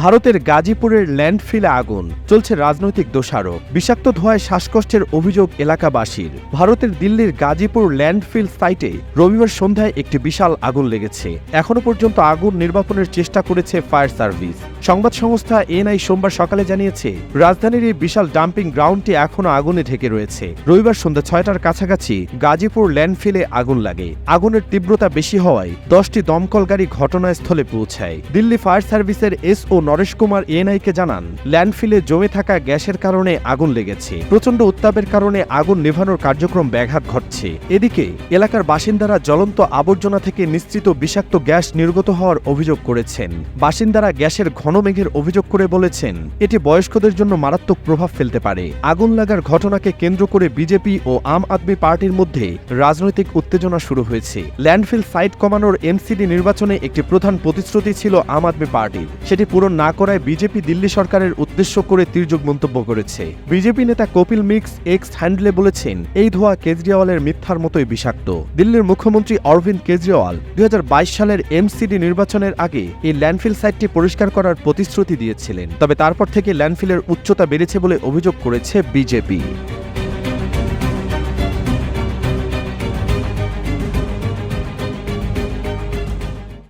ভারতের গাজীপুরের ল্যান্ডফিলে আগুন। চলছে রাজনৈতিক দোষারোপ। বিষাক্ত ধোঁয়ায় শ্বাসকষ্টের অভিযোগ এলাকাবাসীর। ভারতের দিল্লির গাজীপুর ল্যান্ডফিল সাইটে রবিবার সন্ধ্যায় একটি বিশাল আগুন লেগেছে। এখনও পর্যন্ত আগুন নির্বাপনের চেষ্টা করেছে ফায়ার সার্ভিস। সংবাদ সংস্থা এনআই সোমবার সকালে জানিয়েছে, রাজধানীর এই বিশাল ডাম্পিং গ্রাউন্ডটি এখনও আগুনে ঢেকে রয়েছে। রবিবার সন্ধ্যা ছয়টার কাছাকাছি গাজীপুর ল্যান্ডফিলে আগুন লাগে। আগুনের তীব্রতা বেশি হওয়ায় দশটি দমকল গাড়ি ঘটনাস্থলে পৌঁছায়। দিল্লি ফায়ার সার্ভিসের এস ও নরেশ কুমার এনআইকে জানান, ল্যান্ডফিলে জমে থাকা গ্যাসের কারণে আগুন লেগেছে। প্রচণ্ড উত্তাপের কারণে আগুন নেভানোর কার্যক্রম ব্যাঘাত ঘটছে। এদিকে, এলাকার বাসিন্দারা জ্বলন্ত আবর্জনা থেকে নিশ্চিত বিষাক্ত গ্যাস নির্গত হওয়ার অভিযোগ করেছেন। বাসিন্দারা গ্যাসের ঘন মেঘের অভিযোগ করে বলেছেন, এটি বয়স্কদের জন্য মারাত্মক প্রভাব ফেলতে পারে। আগুন লাগার ঘটনাকে কেন্দ্র করে বিজেপি ও আম আদমি পার্টির মধ্যে রাজনৈতিক উত্তেজনা শুরু হয়েছে। ল্যান্ডফিল সাইট কমানোর এনসিডি নির্বাচনে একটি প্রধান প্রতিশ্রুতি ছিল আম আদমি পার্টির সেটি পূরণ না করায় বিজেপি দিল্লি সরকারের উদ্দেশ্য করে তীর্যক মন্তব্য করেছে। বিজেপি নেতা কপিল মিক্স, এক্স হ্যান্ডলে বলেছেন, এই ধোয়া কেজরিওয়ালের মিথ্যার মতোই বিষাক্ত। দিল্লির মুখ্যমন্ত্রী অরবিন্দ কেজরিওয়াল, দুই হাজার বাইশ সালের এমসিডি নির্বাচনের আগে এই ল্যান্ডফিল সাইটটি পরিষ্কার করার প্রতিশ্রুতি দিয়েছিলেন। তবে তারপর থেকে ল্যান্ডফিলের উচ্চতা বেড়েছে বলে অভিযোগ করেছে বিজেপি।